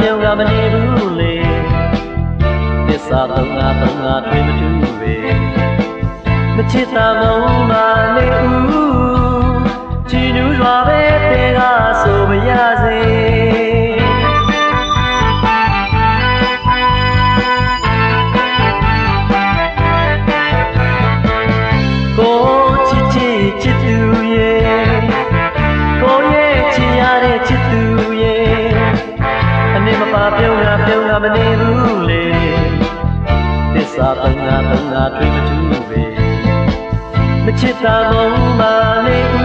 ပြုံးကမနေဘူးလေသစ္စာသုံးငါသုံးငါတွင်မတူပဲမချစ်တာမုံမနေဦးချီနူးစွာပဲ မပါပြုံးတာပြုံးတာမနေဘူးလေသစ္စာသုံးငါသုံးငါတွေ့မတူပဲမချစ်တာမုံမလေး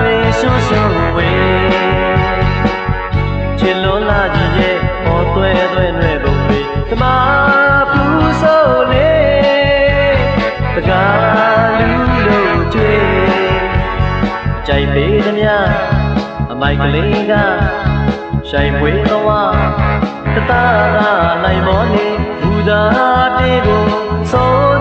တွေရှုံးရှုံးဝေချစ်လွန်လာကြည့်ရဲ့ဟောသွဲသွဲနှဲပုံတွေတမပူဆိုးလေတကားလူလို့ကျွေးကြိုက်ပေသမျှအမိုက်ကလေးကဆိုင်ပွေသွားတတားကနိုင်မောနေဘူသာတေကိုဆို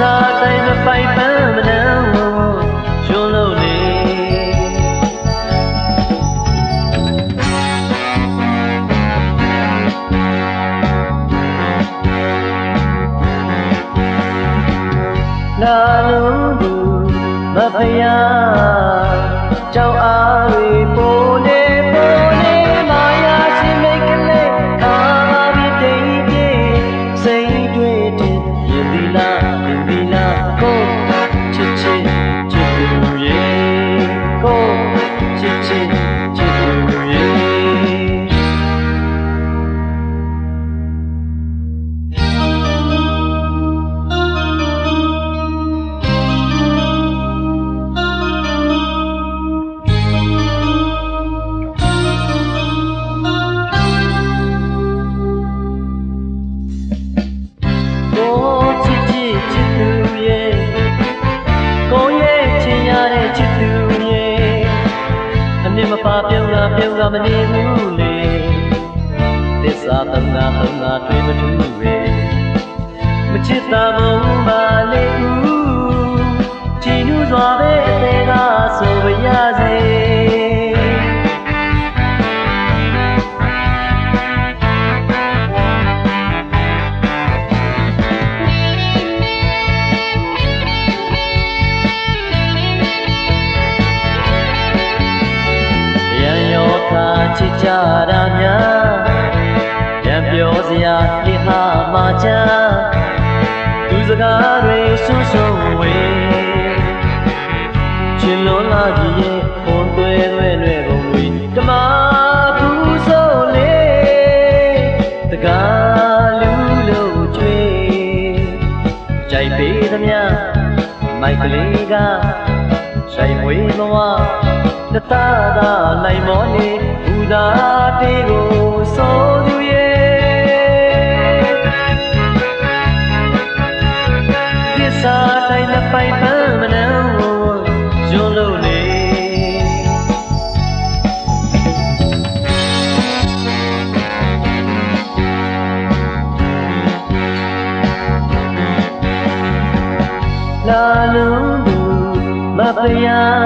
စ္စာတိုင်းမပိုင်ပန်းမနန်းကျွလို့နေလာလုံးသူမဖယားကြောက်အားတွေပိုနေ ပါပြုံးတာပြုံးတာမနေဘူးလေသစ္စာတနာတနာတွေ့မတူပဲမချစ်တာမုံပါလေဦး န်ရောသာချစ်ကြတာများရန်ပြောစရာဒီဟာမှချာသူစကားတွေဆွဆွဝေချင်လွန်လာကြီးရဲ့ခွန်သွဲသွဲရွဲကုန်တွေဓမ္မဘူးဆိုလေတကားလူလို့ကျွေးကြိုက်ပေသမျှမိုက်ကလေးကဆိုင်မွေးမဝ တတသာနိုင်မောနေဘူသာတေကိုဆိုသူရဲ့ဒီစားတိုင်းနှစ်ပိုင်ပန်းမနန်းယွန်းလို့လေလာလုံးသူမဖယား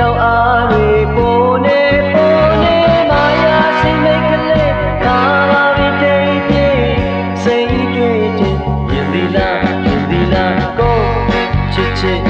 ကြောင့်အားတွေပိုနေပိုနေမာယာစိတ်မိတ်ကလေးကာလာပြီးတိတ်ပြေစိတ်တွေ့ချင်းယင်သီလာယင်သီလာကိုချစ်ချစ်